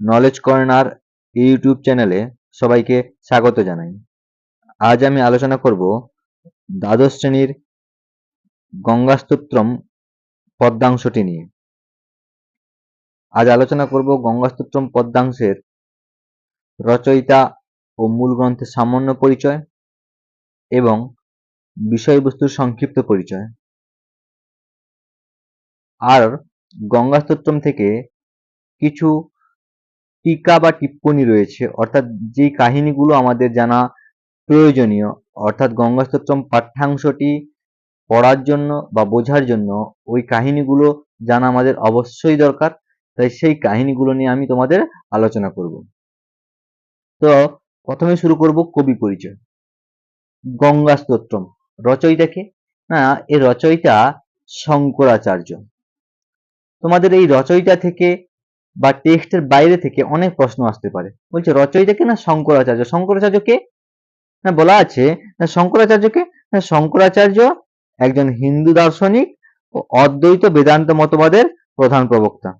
Knowledge corner YouTube চ্যানেলে সবাইকে স্বাগত জানাই। আজ আমি আলোচনা করব দ্বাদশ শ্রেণির গঙ্গাস্তোত্রম পদ্মাংশটি নিয়ে। আজ আলোচনা করব গঙ্গাস্তোত্রম পদ্মাংশের রচয়িতা ও মূল গ্রন্থের সামান্য পরিচয় এবং বিষয়বস্তুর সংক্ষিপ্ত পরিচয়। আর গঙ্গাস্তোত্রম থেকে কিছু টিকা বা টিপ্পনী রয়েছে। অর্থাৎ যে কাহিনীগুলো আমাদের জানা প্রয়োজনীয়, অর্থাৎ গঙ্গাস্তোত্রম পাঠ্যাংশটি পড়ার জন্য বা বোঝার জন্য ওই কাহিনীগুলো জানা আমাদের অবশ্যই দরকার। তাই সেই কাহিনীগুলো নিয়ে আমি তোমাদের আলোচনা করব। তো প্রথমে শুরু করব কবি পরিচয়। গঙ্গা স্তোত্রম রচয়িতাকে না এর রচয়িতা শঙ্করাচার্য। তোমাদের এই রচয়িতা থেকে বা টেক্সটের বাইরে থেকে অনেক প্রশ্ন আসতে পারে। বলছে, রচয়িতাকে না শঙ্করাচার্য? শঙ্করাচার্য কে না বলা আছে, না শঙ্করাচার্যকে? না শঙ্করাচার্য একজন হিন্দু দার্শনিক ও অদ্বৈত বেদান্ত মতবাদের প্রধান প্রবক্তা।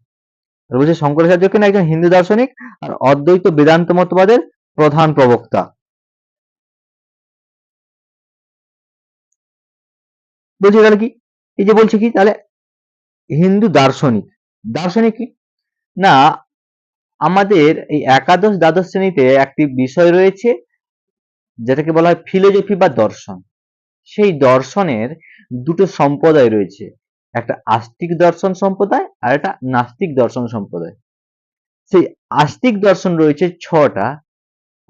বলছে, শঙ্করাচার্যকে না একজন হিন্দু দার্শনিক আর অদ্বৈত বেদান্ত মতবাদের প্রধান প্রবক্তা? বলছে তাহলে কি? এই যে বলছে কি? তাহলে হিন্দু দার্শনিক। দার্শনিক কি? না, আমাদের এই একাদশ দ্বাদশ শ্রেণীতে একটি বিষয় রয়েছে, যেটাকে বলা হয় ফিলোজফি বা দর্শন। সেই দর্শনের দুটো সম্প্রদায় রয়েছে, একটা আস্তিক দর্শন সম্প্রদায় আর একটা নাস্তিক দর্শন সম্প্রদায়। সেই আস্তিক দর্শন রয়েছে ছটা,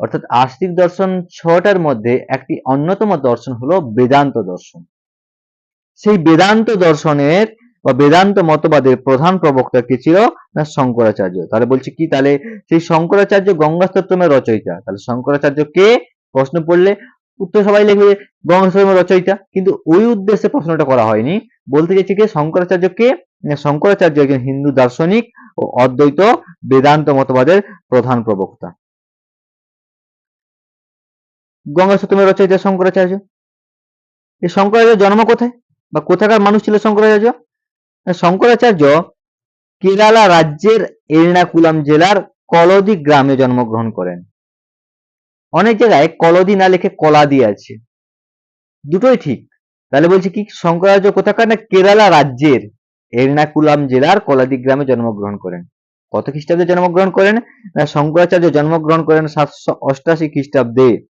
অর্থাৎ আস্তিক দর্শন ছটার মধ্যে একটি অন্যতম দর্শন হলো বেদান্ত দর্শন। সেই বেদান্ত দর্শনের বা বেদান্ত মতবাদের প্রধান প্রবক্তা কে ছিল? না শঙ্করাচার্য। তাহলে বলছি কি? তাহলে সেই শঙ্করাচার্য গঙ্গাস্তোত্রমের রচয়িতা। তাহলে শঙ্করাচার্য কে? প্রশ্ন পড়লে উত্তর সবাই লিখবে গঙ্গাস্তোত্রমের রচয়িতা। কিন্তু ওই উদ্দেশ্যে প্রশ্নটা করা হয়নি। বলতে চাইছি কি? শঙ্করাচার্য কে? শঙ্করাচার্য একজন হিন্দু দার্শনিক ও অদ্বৈত বেদান্ত মতবাদের প্রধান প্রবক্তা। গঙ্গাস্তোত্রমের রচয়িতা শঙ্করাচার্য। এই শঙ্করাচার্য জন্ম কোথায়? বা কোথাকার মানুষ ছিল শঙ্করাচার্য? শঙ্করাচার্য কেরালা রাজ্যের এর্নাকুলাম জেলার কলদি গ্রামে জন্মগ্রহণ করেন। অনেক জায়গায় কলদি না লিখে কলাদি আছে। দুটোই ঠিক। তাহলে বলছি কি, শঙ্করাচার্য কোথাকার না কেরালা রাজ্যের এর্নাকুলাম জেলার কলাদি গ্রামে জন্মগ্রহণ করেন? কত খ্রিস্টাব্দে জন্মগ্রহণ করেন? না, শঙ্করাচার্য জন্মগ্রহণ করেন সাতশো অষ্টাশি খ্রিস্টাব্দে।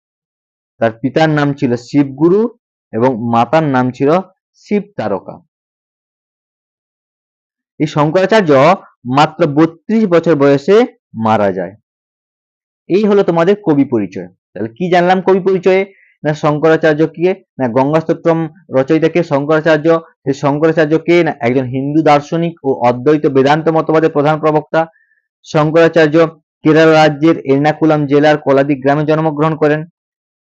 তার পিতার নাম ছিল শিবগুরু এবং মাতার নাম ছিল শিব তারকা। এই শঙ্করাচার্য মাত্র বত্রিশ বছর বয়সে মারা যায়। এই হলো তোমাদের কবি পরিচয়। তাহলে কি জানলাম কবি পরিচয়ে? না শঙ্করাচার্য কে না গঙ্গাস্তোত্রম রচয়িতাকে শঙ্করাচার্য শঙ্করাচার্য কে না একজন হিন্দু দার্শনিক ও অদ্বৈত বেদান্ত মতবাদের প্রধান প্রবক্তা? শঙ্করাচার্য কেরল রাজ্যের এর্নাকুলাম জেলার কলাদি গ্রামে জন্মগ্রহণ করেন।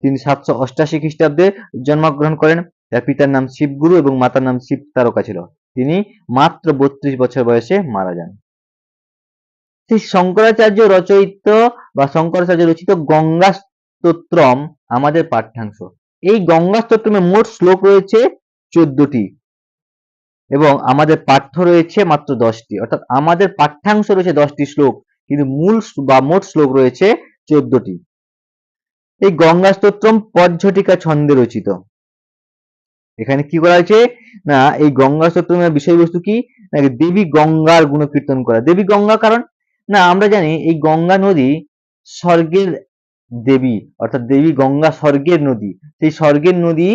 তিনি সাতশো অষ্টাশি খ্রিস্টাব্দে জন্মগ্রহণ করেন। তার পিতার নাম শিবগুরু এবং মাতার নাম শিব তারকা ছিল। তিনি মাত্র বত্রিশ বছর বয়সে মারা যান। সেই শঙ্করাচার্য রচয়িত বা শঙ্করাচার্য রচিত গঙ্গা স্তোত্রম আমাদের পাঠ্যাংশ। এই গঙ্গা স্তোত্রমে মোট শ্লোক রয়েছে চোদ্দটি এবং আমাদের পাঠ্য রয়েছে মাত্র দশটি। অর্থাৎ আমাদের পাঠ্যাংশ রয়েছে দশটি শ্লোক, কিন্তু মূল বা মোট শ্লোক রয়েছে চোদ্দটি। এই গঙ্গা স্তোত্রম পজ্ঝটিকা ছন্দে রচিত। এখানে কি করা হয়েছে? না, এই গঙ্গা স্তোত্রমের বিষয়বস্তু কি? নাকি দেবী গঙ্গার গুণকীর্তন করা? দেবী গঙ্গা কারণ? না, আমরা জানি এই গঙ্গা নদী স্বর্গের দেবী, অর্থাৎ দেবী গঙ্গা স্বর্গের নদী। সেই স্বর্গের নদী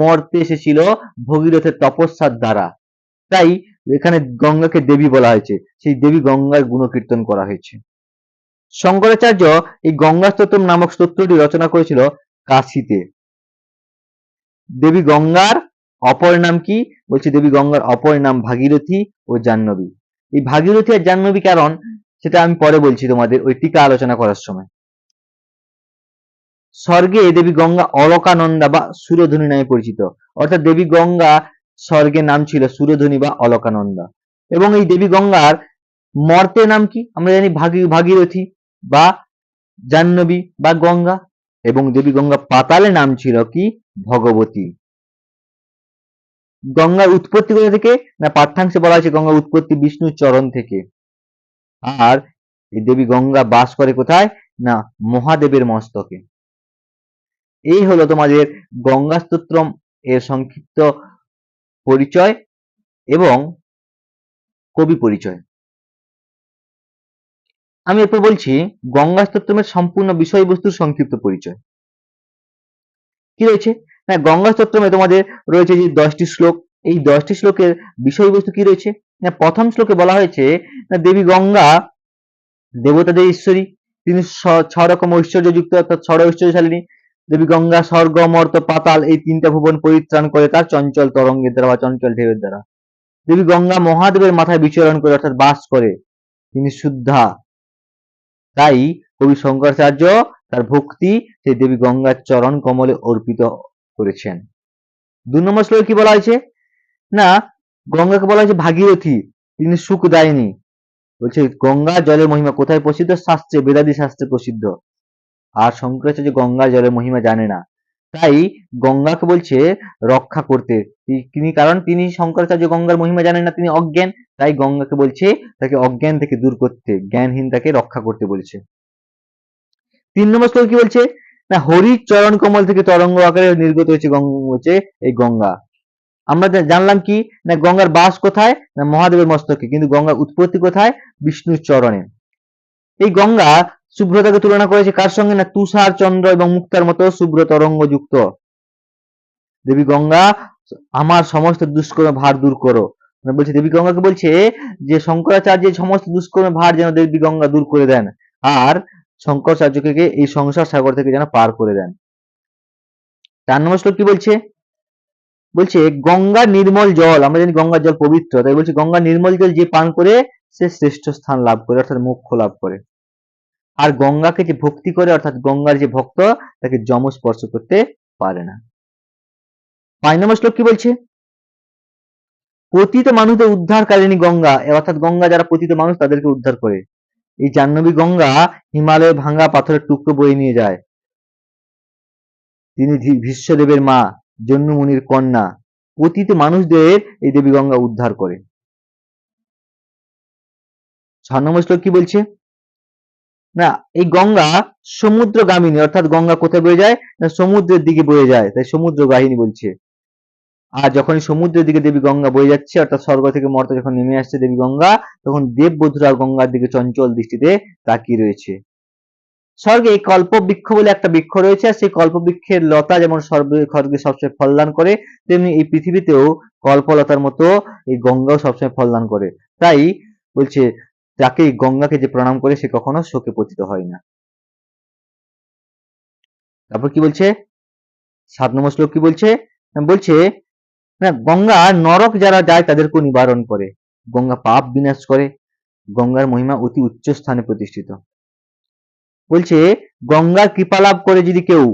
মর্তে এসেছিল ভগীরথের তপস্যার দ্বারা। তাই এখানে গঙ্গাকে দেবী বলা হয়েছে। সেই দেবী গঙ্গার গুণকীর্তন করা হয়েছে। শঙ্করাচার্য এই গঙ্গা স্তোত্রম নামক স্তোত্রটি রচনা করেছিল কাশিতে। দেবী গঙ্গার অপর নাম কি? বলছি দেবী গঙ্গার অপর নাম ভাগীরথী ও জাহ্নবী। এই ভাগীরথী আর জাহ্নবী কারণ? সেটা আমি পরে বলছি তোমাদের ওই টিকা আলোচনা করার সময়। স্বর্গে দেবী গঙ্গা অলকানন্দা বা সুরধনী নামে পরিচিত। অর্থাৎ দেবী গঙ্গা স্বর্গের নাম ছিল সুরধনী বা অলকানন্দা। এবং এই দেবী গঙ্গার মর্তে নাম কি? আমরা জানি ভাগী, ভাগীরথী বা জাহ্নবী বা গঙ্গা। এবং দেবী গঙ্গা পাতালে নাম ছিল কি? ভগবতী। গঙ্গার উৎপত্তি কোথা থেকে? না পাঠ্যাংশে বলা হয়েছে গঙ্গার উৎপত্তি বিষ্ণুর চরণ থেকে। আর এই দেবী গঙ্গা বাস করে কোথায়? না, মহাদেবের মস্তকে। এই হলো তোমাদের গঙ্গা স্তোত্রম এর সংক্ষিপ্ত পরিচয় এবং কবি পরিচয়। আমি এরপর বলছি গঙ্গা স্তোত্রমের সম্পূর্ণ বিষয়বস্তুর সংক্ষিপ্ত পরিচয়। কি রয়েছে? না গঙ্গা স্তোত্রমে তোমাদের রয়েছে যে দশটি শ্লোক। এই দশটি শ্লোকের বিষয়বস্তু কি রয়েছে? না প্রথম শ্লোকে বলা হয়েছে, না, দেবী গঙ্গা, দেবতাদের ঈশ্বরী। তিনি ছ- ছ রকম ঐশ্বর্যযুক্ত, অর্থাৎ ষড় ঐশ্বর্যশালিনী। দেবী গঙ্গা, স্বর্গ, মর্ত, পাতাল, এই তিনটা ভুবন পরিত্রাণ করে তার চঞ্চল তরঙ্গের দ্বারা বা চঞ্চল ঢেউয়ের দ্বারা। দেবী গঙ্গা মহাদেবের মাথায় বিচরণ করে, অর্থাৎ বাস করে। তিনি শুদ্ধা। তাই কবি শঙ্করাচার্য তার ভক্তি সেই দেবী গঙ্গার চরণ কমলে অর্পিত করেছেন। দু নম্বর শ্লোকে কি বলা হয়েছে? না, গঙ্গাকে বলা হয়েছে ভাগীরথী, তিনি সুখ দায়নি। বলছে, গঙ্গা জলের মহিমা, কোথায় প্রসিদ্ধ? শাস্ত্রে, বেদাদি শাস্ত্রে প্রসিদ্ধ। আর শঙ্করাচার্য গঙ্গা জলের মহিমা জানে না। তাই গঙ্গাকে বলছে রক্ষা করতে। তিনি, কারণ তিনি শঙ্করাচার্য গঙ্গার মহিমা জানেন না, তিনি অজ্ঞান। তাই গঙ্গাকে বলছে তাকে অজ্ঞান থেকে দূর করতে, জ্ঞানহীন তাকে রক্ষা করতে বলছে। তিন নম্বর শ্লোক কি বলছে? না হরির চরণ কমল থেকে তরঙ্গ আকারে নির্গত হয়েছে হচ্ছে এই গঙ্গা। আমরা জানলাম কি? না, গঙ্গার বাস কোথায়? না, মহাদেবের মস্তকে। কিন্তু গঙ্গার উৎপত্তি কোথায়? বিষ্ণুর চরণে। এই গঙ্গা শুভ্রতাকে তুলনা করেছে কার সঙ্গে? না তুষার চন্দ্র এবং মুক্তার মতো শুভ্র তরঙ্গ যুক্ত দেবী গঙ্গা, আমার সমস্ত দুষ্কর্ম ভার দূর করো। মানে বলছে, দেবী গঙ্গাকে বলছে যে শঙ্করাচার্যের সমস্ত দুষ্কর্মের ভার যেন দেবী গঙ্গা দূর করে দেন, আর শঙ্করাচার্যকে এই সংসার সাগর থেকে যেন পার করে দেন। চার নম্বর শ্লোক কি বলছে? বলছে, গঙ্গা নির্মল জল। আমরা জানি গঙ্গার জল পবিত্র, তাই বলছে, গঙ্গা নির্মল জল যে পান করে, সে শ্রেষ্ঠ স্থান লাভ করে। অর্থাৎ মোক্ষ লাভ করে। আর গঙ্গাকে যে ভক্তি করে, অর্থাৎ গঙ্গার যে ভক্ত, তাকে যম স্পর্শ করতে পারে না। পাঁচ নম্বর শ্লোক কি বলছে? পতিত মানুষদের উদ্ধারকারিণী গঙ্গা, অর্থাৎ গঙ্গা যারা পতিত মানুষ, তাদেরকে উদ্ধার করে। এই জাহ্নবী গঙ্গা হিমালয়ের ভাঙা পাথরের টুকরো বয়ে নিয়ে যায়। তিনি ভীষ্মদেবের মা জন্নু মুনির কন্যা। পতিত মানুষদের এই দেবী গঙ্গা উদ্ধার করে। ছ নম্বর শ্লোক কি বলছে? না, এই গঙ্গা সমুদ্রগামিনী অর্থাৎ গঙ্গা কোথায় বয়ে যায়? না, সমুদ্রের দিকে বয়ে যায়। তাই সমুদ্র গাহিনী বলছে। আর যখন সমুদ্রের দিকে দেবী গঙ্গা বয়ে যাচ্ছে, অর্থাৎ স্বর্গ থেকে মর্ত যখন নেমে আসছে দেবী গঙ্গা, তখন দেববধূরা গঙ্গার দিকে চঞ্চল দৃষ্টিতে তাকিয়ে রয়েছে। স্বর্গে কল্প বৃক্ষ বলে একটা বৃক্ষ রয়েছে, আর সেই কল্প বৃক্ষের লতা যেমন স্বর্গে সবসময় ফলদান করে, তেমনি এই পৃথিবীতেও কল্পলতার মতো এই গঙ্গাও সবসময় ফলদান করে। তাই বলছে তাকে গঙ্গাকে যে প্রণাম করে সে কখনো শোকে পতিত হয় না। তারপর কি বলছে? সাত নম্বর শ্লোক কি বলছে? বলছে গঙ্গা নরক যারা যায় তাদেরকে নিবারণ করে। গঙ্গা পাপ বিনাশ করে। গঙ্গার মহিমা অতি উচ্চ স্থানে প্রতিষ্ঠিত। বলছে, গঙ্গার কৃপা লাভ করে যদি কেউ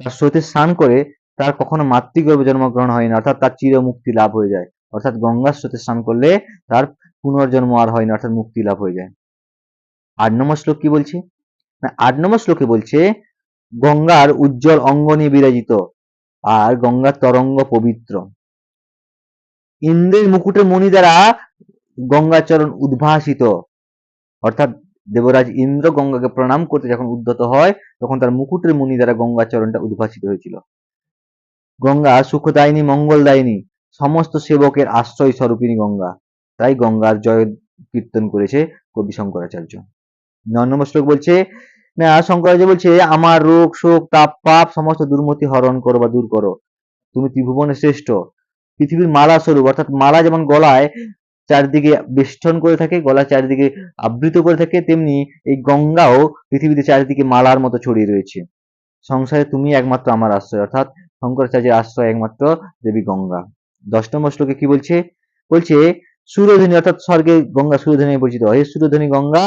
তার স্রোতে স্নান করে, তার কখনো মাতৃগর্ভে জন্মগ্রহণ হয় না, অর্থাৎ তার চির মুক্তি লাভ হয়ে যায়। অর্থাৎ গঙ্গার স্রোতে স্নান করলে তার পুনর্জন্ম আর হয় না, অর্থাৎ মুক্তি লাভ হয়ে যায়। আট নম্বর শ্লোক কি বলছে? না, আট নম্বর শ্লোকে বলছে, গঙ্গার উজ্জ্বল অঙ্গ নিয়ে বিরাজিত আর গঙ্গার তরঙ্গ পবিত্র। ইন্দ্রের মুকুটের মণি দ্বারা গঙ্গাচরণ উদ্ভাসিত। অর্থাৎ দেবরাজ ইন্দ্র গঙ্গাকে প্রণাম করতে যখন উদ্যত হয়, তখন তার মুকুটের মণি দ্বারা গঙ্গাচরণটা উদ্ভাসিত হয়েছিল। গঙ্গা সুখদায়িনী, মঙ্গলদায়িনী, সমস্ত সেবকের আশ্রয় স্বরূপিনী গঙ্গা। তাই গঙ্গার জয় কীর্তন করেছে কবি শঙ্করাচার্য। নয় নম্বর শ্লোক বলছে শঙ্করাচার্য বলছে, আমার রোগ, শোক, তাপ, পাপ সমস্ত দুর্মতি হরণ করো বা দূর করো। তুমি ত্রিভুবনের শ্রেষ্ঠ। পৃথিবীর মালা স্বরূপ, অর্থাৎ মালা যেমন গলায় চারিদিকে বেষ্টন করে থাকে গলা চারিদিকে আবৃত করে থাকে, তেমনি এই গঙ্গাও পৃথিবীতে চারিদিকে মালার মতো ছড়িয়ে রয়েছে। সংসারে তুমি একমাত্র আমার আশ্রয়, অর্থাৎ শঙ্করাচার্যের আশ্রয় একমাত্র দেবী গঙ্গা। দশ নম্বর শ্লোকে কি বলছে? বলছে সুরধনী অর্থাৎ স্বর্গে গঙ্গা সুরধনী পরিচিত। হে সুরধনী গঙ্গা,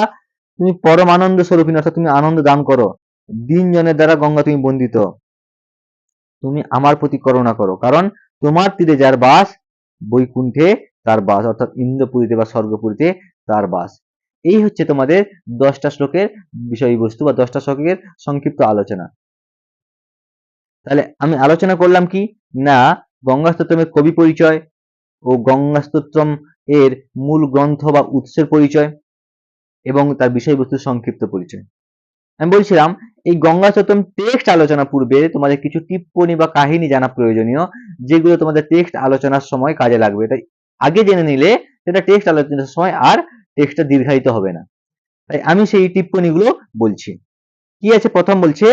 তুমি পরম আনন্দ স্বরূপিনী অর্থাৎ তুমি আনন্দ দান করো। দিন জনের দ্বারা গঙ্গা তুমি বন্দিত। তুমি আমার প্রতি করুণা করো, কারণ তোমার তীরে যার বাস, বৈকুণ্ঠে তার বাস, অর্থাৎ ইন্দ্রপুরীতে বা স্বর্গপুরীতে তার বাস। এই হচ্ছে তোমাদের দশটা শ্লোকের বিষয়বস্তু বা দশটা শ্লোকের সংক্ষিপ্ত আলোচনা। তাহলে আমি আলোচনা করলাম কি? না গঙ্গা স্তোত্রমের কবি পরিচয় ও গঙ্গা স্তোত্রম এর মূল গ্রন্থ বা উৎসের পরিচয় এবং তার বিষয়বস্তুর সংক্ষিপ্ত পরিচয়। আমি বলছিলাম, এই গঙ্গা সত্যম টেক্সট আলোচনা পূর্বে তোমাদের কিছু টিপ্পনী বা কাহিনী জানা প্রয়োজনীয়, যেগুলো তোমাদের টেক্সট আলোচনার সময় কাজে লাগবে। তাই আগে জেনে নিলে সেটা টেক্সট আলোচনার সময় আর টেক্সটটা দীর্ঘায়িত হবে না। তাই আমি সেই টিপ্পণীগুলো বলছি। কি আছে? প্রথম বলছে,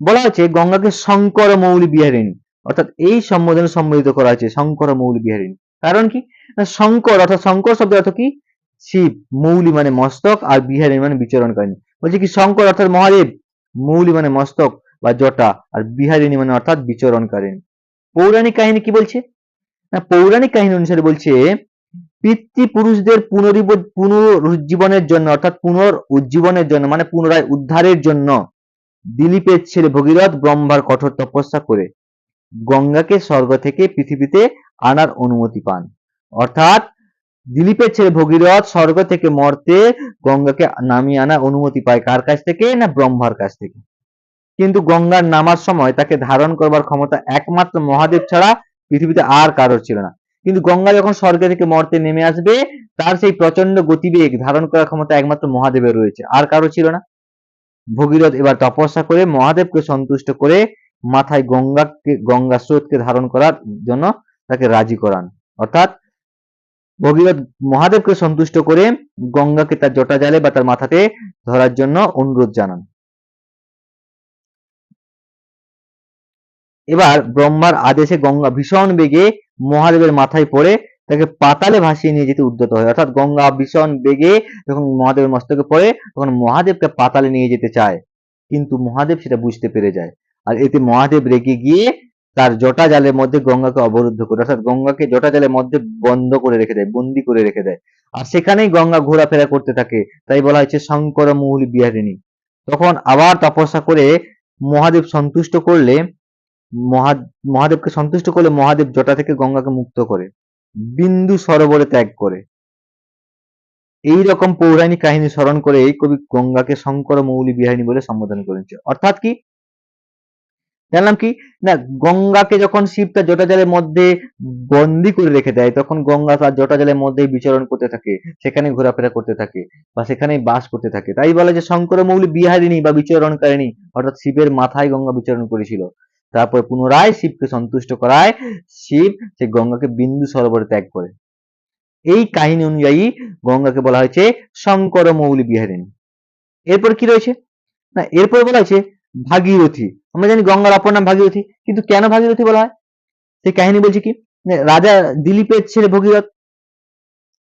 বলা হচ্ছে গঙ্গাকে শঙ্কর মৌলি বিহারিণী, অর্থাৎ এই সম্বোধনে সম্বোধিত করা হয়েছে শঙ্কর মৌল বিহারিণী। কারণ কি? শঙ্কর, অর্থাৎ শঙ্কর শব্দ অর্থ কি? শিব, মৌলি মানে মস্তক আর বিহারিণী মানে বিচরণকারিণী বলছে কি, শঙ্কর অর্থাৎ মহাদেব, মৌলি মানে মস্তক বা জটা আর বিহারিণী মানে অর্থাৎ বিচরণকারিণী পৌরাণিক কাহিনী কি বলছে? না, পৌরাণিক কাহিনী অনুসারে বলছে, পিতৃপুরুষদের পুনরিব, পুনরুজ্জীবনের জন্য অর্থাৎ পুনর উজ্জীবনের জন্য মানে পুনরায় উদ্ধারের জন্য দিলীপের ছেলে ভগীরথ ব্রহ্মার কঠোর তপস্যা করে গঙ্গাকে স্বর্গ থেকে পৃথিবীতে আনার অনুমতি পান। অর্থাৎ দিলীপের ছেলে ভগীরথ স্বর্গ থেকে মর্তে গঙ্গাকে নামিয়ে আনার অনুমতি পায় কার কাছ থেকে না ব্রহ্মার কাছ থেকে? কিন্তু গঙ্গার নামার সময় তাকে ধারণ করবার ক্ষমতা একমাত্র মহাদেব ছাড়া পৃথিবীতে আর কারোর ছিল না। কিন্তু গঙ্গা যখন স্বর্গ থেকে মর্তে নেমে আসবে, তার সেই প্রচণ্ড গতিবেগ ধারণ করার ক্ষমতা একমাত্র মহাদেবের রয়েছে, আর কারও ছিল না। ভগীরথ এবার তপস্যা করে মহাদেবকে সন্তুষ্ট করে মাথায় গঙ্গাকে, গঙ্গা স্রোতকে ধারণ করার জন্য তাকে রাজি করান। অর্থাৎ ভগীরথ মহাদেবকে সন্তুষ্ট করে গঙ্গাকে তার জটা জালে বা তার মাথাতে ধরার জন্য অনুরোধ জানান। এবার ব্রহ্মার আদেশে গঙ্গা ভীষণ বেগে মহাদেবের মাথায় পড়ে তাকে পাতালে ভাসিয়ে নিয়ে যেতে উদ্যত হয়। অর্থাৎ গঙ্গা ভীষণ বেগে যখন মহাদেবের মস্তকে পড়ে, তখন মহাদেবকে পাতালে নিয়ে যেতে চায়। কিন্তু মহাদেব সেটা বুঝতে পেরে যায়। আর এতে মহাদেব রেগে গিয়ে তার জটা জালের মধ্যে গঙ্গাকে অবরুদ্ধ করে, অর্থাৎ গঙ্গাকে জটা জালের মধ্যে বন্ধ করে রেখে দেয়, বন্দি করে রেখে দেয়। আর সেখানেই গঙ্গা ঘোরাফেরা করতে থাকে। তাই বলা হয়েছে, শঙ্কর মৌলি বিহারিণী। তখন আবার তপস্যা করে মহাদেব সন্তুষ্ট করলে, মহা মহাদেবকে সন্তুষ্ট করলে মহাদেব জটা থেকে গঙ্গাকে মুক্ত করে, বিন্দু সরোবরে ত্যাগ করে। এই রকম পৌরাণিক কাহিনী স্মরণ করে এই কবি গঙ্গাকে শঙ্কর মৌলি বিহারিণী বলে সম্বোধন করেছে অর্থাৎ কি? জানলাম কি? না, গঙ্গাকে যখন শিব তার জটা জলের মধ্যে বন্দি করে রেখে দেয়, তখন গঙ্গা তার জটা জলের মধ্যেই বিচরণ করতে থাকে, সেখানে ঘোরাফেরা করতে থাকে বা সেখানেই বাস করতে থাকে। তাই বলে যে শঙ্কর মৌলি বিহারিণী বা বিচরণকারিণী অর্থাৎ শিবের মাথায় গঙ্গা বিচরণ করেছিল। তারপর পুনরায় শিবকে সন্তুষ্ট করায় শিব সে গঙ্গাকে বিন্দু সরোবরে ত্যাগ করে। এই কাহিনী অনুযায়ী গঙ্গাকে বলা হয়েছে শঙ্কর মৌলি বিহারিণী। এরপর কি রয়েছে? না, এরপর বলা হয়েছে ভাগীরথী। আমরা জানি গঙ্গার অপর নাম ভাগীরথী, কিন্তু কেন ভাগীরথী বলা হয়? সেই কাহিনী বলছে কি রাজা দিলীপের ছেলে ভগীরথ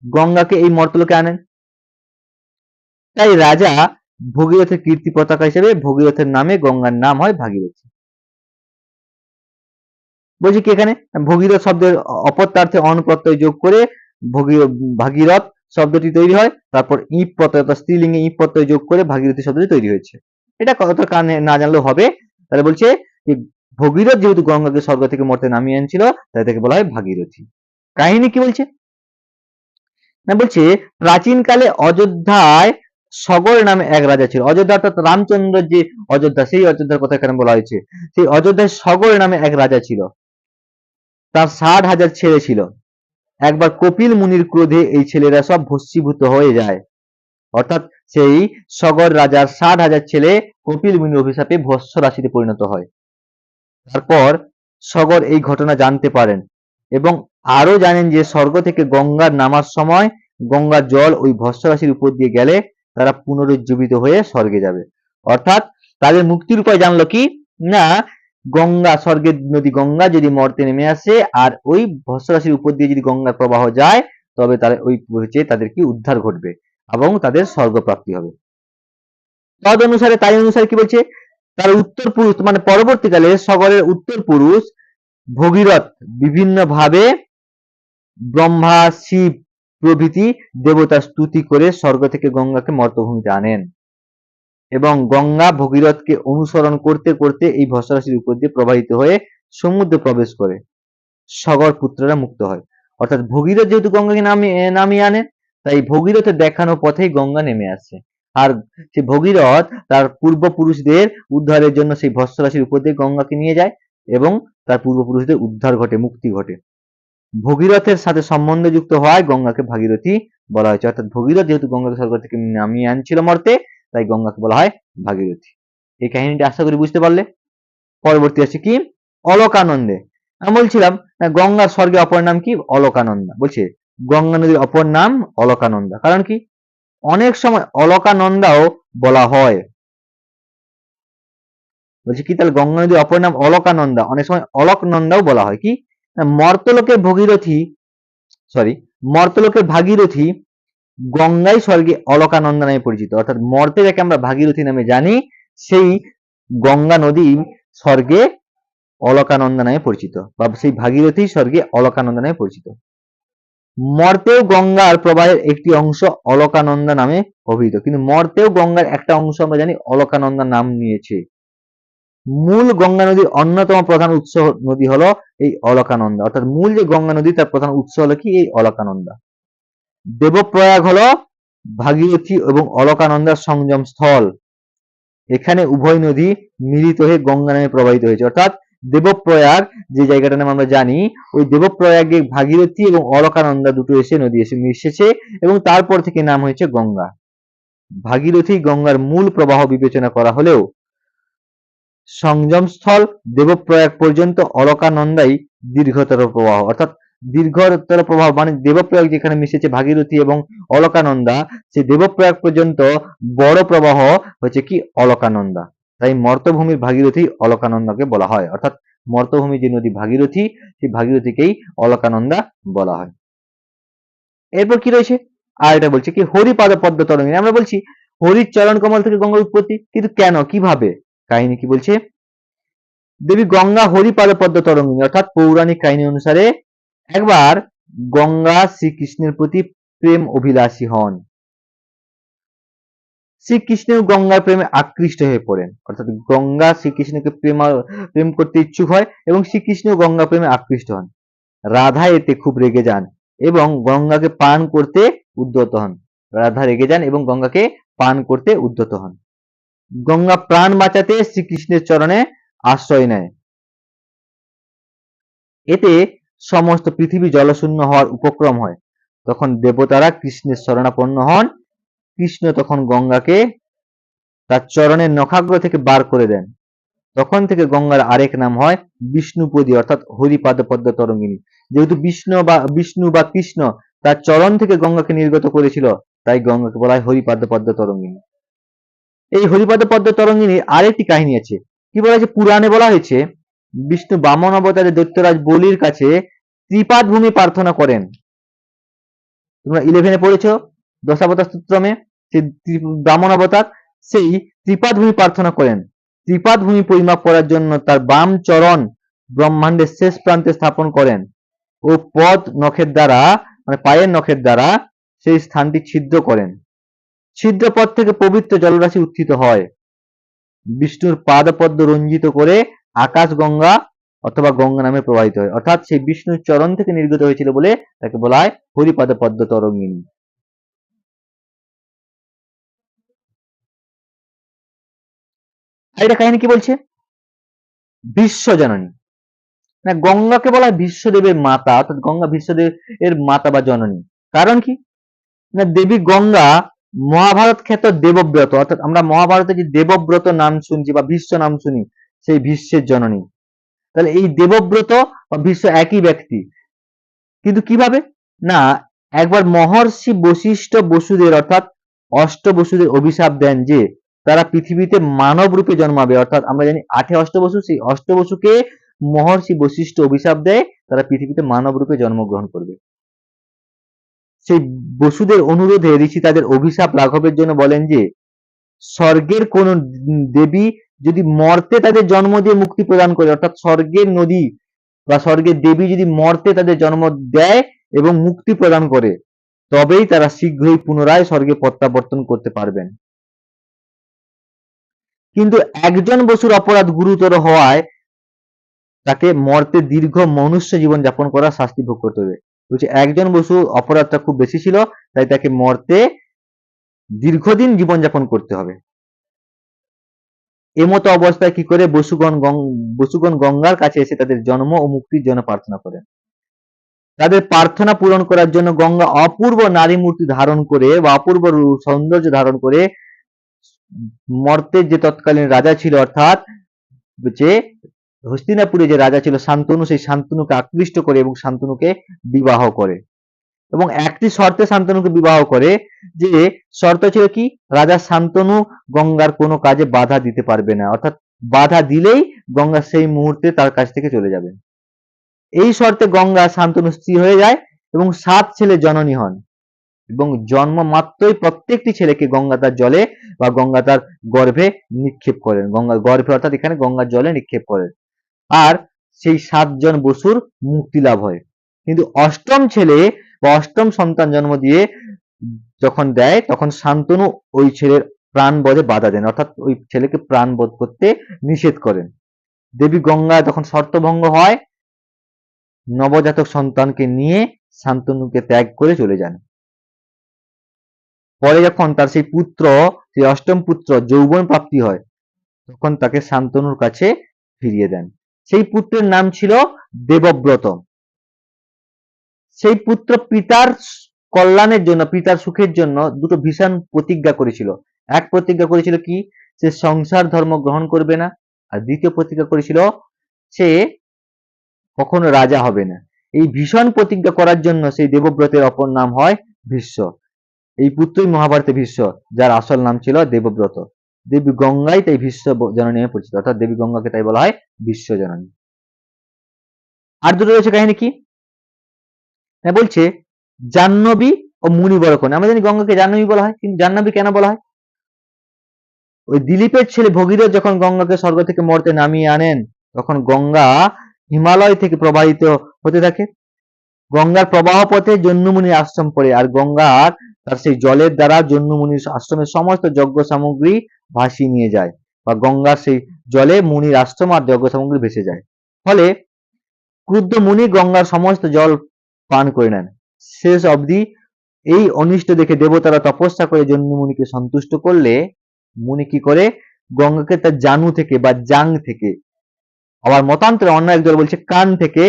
গঙ্গাকে এই মর্তলোকে আনেন। তাই রাজা ভগীরথের কীর্তি পতাকা হিসেবে ভগীরথের নামে গঙ্গার নাম হয় ভাগীরথী। বলছি কি এখানে? ভগীরথ শব্দের অপত্যার্থে অন প্রত্যয় যোগ করে ভগী, ভাগীরথ শব্দটি তৈরি হয়, তারপর ইপ প্রত্যয় অর্থাৎ স্ত্রীলিঙ্গে ইপ প্রত্যয় যোগ করে ভাগীরথী শব্দটি তৈরি হয়েছে। এটা কত কানে না জানলেও হবে। তাহলে বলছে যে, ভগীরথ যেহেতু গঙ্গাকে স্বর্গ থেকে মর্তে নামিয়ে আনছিল, তাই তাকে বলা হয় ভাগীরথী। কাহিনী কি বলছে? না, বলছে, প্রাচীনকালে অযোধ্যায় সগর নামে এক রাজা ছিল। অযোধ্যা অর্থাৎ রামচন্দ্রের যে অযোধ্যা, সেই অযোধ্যার কথা এখানে বলা হয়েছে। সেই অযোধ্যায় সগর নামে এক রাজা ছিল। তার ষাট হাজার ছেলে ছিল। একবার কপিল মুনির ক্রোধে এই ছেলেরা সব ভস্মীভূত হয়ে যায়। অর্থাৎ সেই সগর রাজার ষাট হাজার ছেলে কপিল মুনির অভিশাপে ভস্য রাশিতে পরিণত হয়। তারপর সগর এই ঘটনা জানতে পারেন এবং আরও জানেন যে স্বর্গ থেকে গঙ্গার নামার সময় গঙ্গার জল ওই ভস্য রাশির উপর দিয়ে গেলে তারা পুনরুজ্জীবিত হয়ে স্বর্গে যাবে। অর্থাৎ তাদের মুক্তির উপায় জানলো কি? না, গঙ্গা, স্বর্গের নদী গঙ্গা যদি মর্তে নেমে আসে আর ওই ভস্য রাশির উপর দিয়ে যদি গঙ্গার প্রবাহ যায়, তবে তারা ওই হচ্ছে তাদের কি উদ্ধার ঘটবে। এবং তাদের স্বর্গপ্রাপ্তি হবে। তদ অনুসারে, তাই অনুসারে কি বলছে? তার উত্তর পুরুষ মানে পরবর্তীকালে সগরের উত্তর পুরুষ ভগীরথ বিভিন্ন ভাবে ব্রহ্মা, শিব প্রভৃতি দেবতার স্তুতি করে স্বর্গ থেকে গঙ্গাকে মর্তভূমিতে আনেন এবং গঙ্গা ভগীরথকে অনুসরণ করতে করতে এই ভস্মরাশির উপর দিয়ে প্রবাহিত হয়ে সমুদ্রে প্রবেশ করে। সগর পুত্ররা মুক্ত হয়। অর্থাৎ ভগীরথ যেহেতু গঙ্গাকে নামিয়ে নামিয়ে আনে তাই ভগীরথের দেখানো পথেই গঙ্গা নেমে আসে। আর সেই ভগীরথ তার পূর্বপুরুষদের উদ্ধারের জন্য সেই ভস্মরাশির উপর দিয়ে গঙ্গাকে নিয়ে যায় এবং তার পূর্বপুরুষদের উদ্ধার ঘটে, মুক্তি ঘটে। ভগীরথের সাথে সম্বন্ধ যুক্ত হওয়ায় গঙ্গাকে ভাগীরথী বলা হয়েছে। অর্থাৎ ভগীরথ যেহেতু গঙ্গাকে স্বর্গ থেকে নামিয়ে আনছিল মর্তে, তাই গঙ্গাকে বলা হয় ভাগীরথী। এই কাহিনীটি আশা করি বুঝতে পারলে। পরবর্তী আছে কি? অলকানন্দে। আমি বলছিলাম, গঙ্গার স্বর্গে অপর নাম কি? অলকানন্দা। বলছে গঙ্গা নদীর অপর নাম অলকানন্দা। কারণ কি? অনেক সময় অলকানন্দাও বলা হয়। বলছে কি? তাহলে গঙ্গা নদীর অপর নাম অলকানন্দা। অনেক সময় অলকনন্দাও বলা হয়। কি? মর্তলোকে ভগীরথী সরি মর্তলোকের ভাগীরথী গঙ্গাই স্বর্গে অলকানন্দা নামে পরিচিত। অর্থাৎ মর্তে যাকে আমরা ভাগীরথী নামে জানি, সেই গঙ্গা নদী স্বর্গে অলকানন্দা নামে পরিচিত বা সেই ভাগীরথী স্বর্গে অলকানন্দা নামে পরিচিত। মর্তেও গঙ্গার প্রবাহের একটি অংশ অলকানন্দা নামে অভিহিত। কিন্তু মর্তেও গঙ্গার একটা অংশ আমরা জানি অলকানন্দা নাম নিয়েছে। মূল গঙ্গা নদীর অন্যতম প্রধান উৎস নদী হলো এই অলকানন্দা। অর্থাৎ মূল যে গঙ্গা নদী, তার প্রধান উৎস হলো কি? এই অলকানন্দা। দেবপ্রয়াগ হলো ভাগীরথী এবং অলকানন্দার সংযম স্থল। এখানে উভয় নদী মিলিত হয়ে গঙ্গা নামে প্রবাহিত হয়েছে। অর্থাৎ দেবপ্রয়াগ, যে জায়গাটার নাম আমরা জানি, ওই দেবপ্রয়াগে ভাগীরথী এবং অলকানন্দা দুটো এসে নদী এসে মিশেছে এবং তারপর থেকে নাম হয়েছে গঙ্গা। ভাগীরথী গঙ্গার মূল প্রবাহ বিবেচনা করা হলেও সংযম স্থল দেবপ্রয়াগ পর্যন্ত অলকানন্দাই দীর্ঘতর প্রবাহ। অর্থাৎ দীর্ঘতর প্রবাহ মানে দেবপ্রয়াগ যেখানে মিশেছে ভাগীরথী এবং অলকানন্দা, সেই দেবপ্রয়াগ পর্যন্ত বড় প্রবাহ হচ্ছে কি? অলকানন্দা। তাই মর্তভূমির ভাগীরথী অলকানন্দাকে বলা হয়। অর্থাৎ মর্তভূমি যে নদী ভাগীরথী, সেই ভাগীরথীকেই অলকানন্দা বলা হয়। এরপর কি রয়েছে? আর এটা বলছে কি, হরিপাদ পদ্ম তরঙ্গিনী আমরা বলছি, হরির চরণ কমল থেকে গঙ্গার উৎপত্তি, কিন্তু কেন, কীভাবে? কাহিনী কি বলছে? দেবী গঙ্গা হরিপাদ পদ্ম তরঙ্গিনী অর্থাৎ পৌরাণিক কাহিনী অনুসারে একবার গঙ্গা শ্রীকৃষ্ণের প্রতি প্রেম অভিলাষী হন। শ্রীকৃষ্ণ গঙ্গার প্রেমে আকৃষ্ট হয়ে পড়েন। অর্থাৎ গঙ্গা শ্রীকৃষ্ণকে প্রেম প্রেম করতে ইচ্ছুক হয় এবং শ্রীকৃষ্ণ গঙ্গা প্রেমে আকৃষ্ট হন। রাধা এতে খুব রেগে যান এবং গঙ্গাকে পান করতে উদ্যত হন। রাধা রেগে যান এবং গঙ্গাকে পান করতে উদ্যত হন। গঙ্গা প্রাণ বাঁচাতে শ্রীকৃষ্ণের চরণে আশ্রয় নেয়। এতে সমস্ত পৃথিবী জলশূন্য হওয়ার উপক্রম হয়। তখন দেবতারা কৃষ্ণের শরণাপন্ন হন কৃষ্ণ তখন গঙ্গাকে তার চরণের নখাগ্র থেকে বার করে দেন। তখন থেকে গঙ্গার আরেক নাম হয় বিষ্ণুপদী, অর্থাৎ হরিপাদ পদ্ম তরঙ্গিনী। যেহেতু বিষ্ণু বা বিষ্ণু বা কৃষ্ণ তার চরণ থেকে গঙ্গাকে নির্গত করেছিল, তাই গঙ্গাকে বলা হয় হরিপাদ পদ্ম তরঙ্গিনী। এই হরিপাদ পদ্ম তরঙ্গিনীর আরেকটি কাহিনী আছে। কি বলা হয়েছে? পুরাণে বলা হয়েছে, বিষ্ণু বামন অবতারে দৈত্যরাজ বলির কাছে ত্রিপাদ ভূমি প্রার্থনা করেন। তোমরা ইলেভেনে পড়েছো? দশাবতার সূত্রমে সেই ব্রাহ্মণ অবতার, সেই ত্রিপাদ ভূমি প্রার্থনা করেন। ত্রিপাদ ভূমি পরিমাপ করার জন্য তার বাম চরণ ব্রহ্মাণ্ডের শেষ প্রান্তে স্থাপন করেন ও পদ নখের দ্বারা মানে পায়ের নখের দ্বারা সেই স্থানটি ছিদ্র করেন। ছিদ্র পথ থেকে পবিত্র জলরাশি উত্থিত হয়। বিষ্ণুর পাদপদ্ম রঞ্জিত করে আকাশ গঙ্গা অথবা গঙ্গা নামে প্রবাহিত হয়। অর্থাৎ সেই বিষ্ণুর চরণ থেকে নির্গত হয়েছিল বলে তাকে বলা হয় হরিপাদ পদ্ম তরঙ্গিনী। আর এটা কাহিনী কি বলছে? বিশ্বজননী না গঙ্গাকে বলা হয় বিশ্বদেবের মাতা, অর্থাৎ গঙ্গা বিশ্বদেবের মাতা বা জননী। কারণ কি? না দেবী গঙ্গা মহাভারত খ্যাত দেবব্রত, অর্থাৎ আমরা মহাভারতে যে দেবব্রত নাম শুনছি বা ভীষ্ম নাম শুনি, সেই ভীষ্মের জননী। তাহলে এই দেবব্রত বা ভীষ্ম একই ব্যক্তি। কিন্তু কীভাবে? না, একবার মহর্ষি বশিষ্ঠ বসুদের অর্থাৎ অষ্ট বসুদের অভিশাপ দেন যে তারা পৃথিবীতে মানব রূপে জন্মাবে। অর্থাৎ আমরা জানি আঠে অষ্টবসু, সেই অষ্টবসুকে মহর্ষি বশিষ্ঠ অভিশাপ দেয়, তারা পৃথিবীতে মানব রূপে জন্মগ্রহণ করবে। সেই বসুদের অনুরোধে ঋষি তাদের অভিশাপ লাঘবের জন্য বলেন যে, স্বর্গের কোন দেবী যদি মর্তে তাদের জন্ম দিয়ে মুক্তি প্রদান করে, অর্থাৎ স্বর্গের নদী বা স্বর্গের দেবী যদি মর্তে তাদের জন্ম দেয় এবং মুক্তি প্রদান করে, তবেই তারা শীঘ্রই পুনরায় স্বর্গে প্রত্যাবর্তন করতে পারবেন। কিন্তু একজন বসুর অপরাধ গুরুতর হওয়ায় তাকে মর্তে দীর্ঘ মনুষ্য জীবন যাপন করার শাস্তি ভোগ করতে হবে। বলছে একজন বসু অপরাধটা খুব বেশি ছিল, তাই তাকে মর্তে দীর্ঘদিন জীবন যাপন করতে হবে। এমতো অবস্থায় কি করে বসুগণ বসুগণ গঙ্গার কাছে এসে তাদের জন্ম ও মুক্তির জন্য প্রার্থনা করেন। তাদের প্রার্থনা পূরণ করার জন্য গঙ্গা অপূর্ব নারী মূর্তি ধারণ করে বা অপূর্ব সৌন্দর্য ধারণ করে মর্তের যে তৎকালীন রাজা ছিল, অর্থাৎ যে হস্তিনাপুরে যে রাজা ছিল শান্তনু, সেই শান্তনুকে আকৃষ্ট করে এবং শান্তনুকে বিবাহ করে। এবং একটি শর্তে শান্তনুকে বিবাহ করে, যে শর্ত ছিল কি? রাজা শান্তনু গঙ্গার কোনো কাজে বাধা দিতে পারবে না। অর্থাৎ বাধা দিলেই গঙ্গা সেই মুহূর্তে তার কাছ থেকে চলে যাবে। এই শর্তে গঙ্গা শান্তনু স্ত্রী হয়ে যায় এবং সাত ছেলে জননী হন। এবং জন্ম মাত্রই প্রত্যেকটি ছেলেকে গঙ্গা তার জলে বা গঙ্গা তার গর্ভে নিক্ষেপ করেন। গঙ্গার গর্ভে অর্থাৎ এখানে গঙ্গার জলে নিক্ষেপ করেন। আর সেই সাতজন বসুর মুক্তি লাভ হয়। কিন্তু অষ্টম ছেলে বা অষ্টম সন্তান জন্ম দিয়ে যখন দেয়, তখন শান্তনু ওই ছেলের প্রাণ বধে বাধা দেন। অর্থাৎ ওই ছেলেকে প্রাণ বোধ করতে নিষেধ করেন। দেবী গঙ্গা তখন শর্তভঙ্গ হয়, নবজাতক সন্তানকে নিয়ে শান্তনুকে ত্যাগ করে চলে যান। পরে যখন তার সেই পুত্র, সেই অষ্টম পুত্র যৌবন প্রাপ্তি হয়, তখন তাকে শান্তনুর কাছে ফিরিয়ে দেন। সেই পুত্রের নাম ছিল দেবব্রত। সেই পুত্র পিতার কল্যাণের জন্য, পিতার সুখের জন্য দুটো ভীষণ প্রতিজ্ঞা করেছিল। এক প্রতিজ্ঞা করেছিল কি? সে সংসার ধর্ম গ্রহণ করবে না। আর দ্বিতীয় প্রতিজ্ঞা করেছিল, সে কখনো রাজা হবে না। এই ভীষণ প্রতিজ্ঞা করার জন্য সেই দেবব্রতের অপর নাম হয় ভীষ্ম। এই পুত্রই মহাভারতে ভীষ্ম, যার আসল নাম ছিল দেবব্রত। দেবী গঙ্গাই তাই ভীষ্ম জননী নামে পরিচিত, অর্থাৎ দেবী গঙ্গাকে তাই বলা হয় বিশ্ব জননী। আর দুটো রয়েছে কাহিনী কি? হ্যাঁ বলছে, জাহ্নবী ও মুনি বরকন আমরা জানি গঙ্গাকে জাহ্নবী বলা হয়, কিন্তু জাহ্নবী কেন বলা হয়? ওই দিলীপের ছেলে ভগীরথ যখন গঙ্গাকে স্বর্গ থেকে মর্তে নামিয়ে আনেন, তখন গঙ্গা হিমালয় থেকে প্রবাহিত হতে থাকে। গঙ্গার প্রবাহ পথে জন্মুনির আশ্রম পড়ে, আর গঙ্গার তার সেই জলের দ্বারা জন্মুনির আশ্রমের সমস্ত যজ্ঞ সামগ্রী ভাসিয়ে নিয়ে যায় বা গঙ্গার সেই জলে মুনির আশ্রম আর যজ্ঞ সামগ্রী ভেসে যায়। ফলে ক্রুদ্ধ মুনি গঙ্গার সমস্ত জল পান করে নেন। শেষ অবধি এই অনিষ্ট দেখে দেবতারা তপস্যা করে জন্মুনিকে সন্তুষ্ট করলে মুনি কি করে? গঙ্গাকে তার জানু থেকে বা জাং থেকে আবার মতান্তরে অন্য একদল বলছে কান থেকে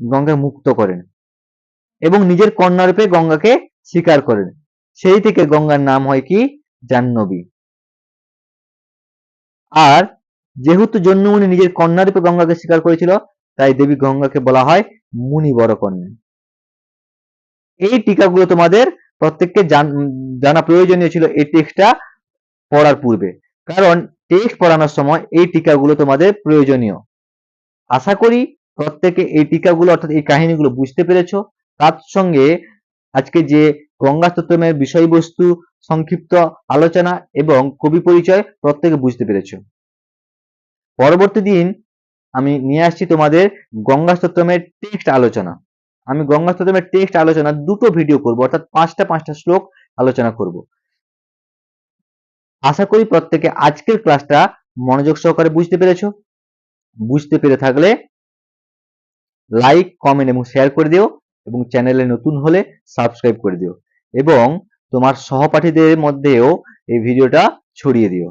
গঙ্গা মুক্ত করেন এবং নিজের কন্যারূপে গঙ্গাকে স্বীকার করেন সেই থেকে গঙ্গার নাম হয় কি? জাহ্নবী। আর যেহেতু জন্মমুনি নিজের কন্যারূপে গঙ্গাকে স্বীকার করেছিল, তাই দেবী গঙ্গাকে বলা হয় মুনি বড় কন্যা এই টিকাগুলো তোমাদের প্রত্যেককে জানা প্রয়োজনীয় ছিল এই টেক্সটটা পড়ার পূর্বে। কারণ টেক্সট পড়ানোর সময় এই টিকাগুলো তোমাদের প্রয়োজনীয়। আশা করি প্রত্যেকে এই টিকাগুলো অর্থাৎ এই কাহিনীগুলো বুঝতে পেরেছ। তার সঙ্গে আজকে যে গঙ্গা স্তোত্রমের বিষয়বস্তু, সংক্ষিপ্ত আলোচনা এবং কবি পরিচয় প্রত্যেকে বুঝতে পেরেছ। পরবর্তী দিন আমি নিয়ে আসছি তোমাদের গঙ্গা স্তোত্রমের টেক্সট আলোচনা। আমি গঙ্গা স্তোত্রমের টেক্সট আলোচনা দুটো ভিডিও করব, অর্থাৎ পাঁচটা পাঁচটা শ্লোক আলোচনা করব। আশা করি প্রত্যেকে আজকের ক্লাসটা মনোযোগ সহকারে বুঝতে পেরেছ। বুঝতে পেরে থাকলে লাইক, কমেন্ট এবং শেয়ার করে দিও। এবং চ্যানেলে নতুন হলে সাবস্ক্রাইব করে দিও এবং তোমার সহপাঠীদের মধ্যেও এই ভিডিওটা ছড়িয়ে দিও।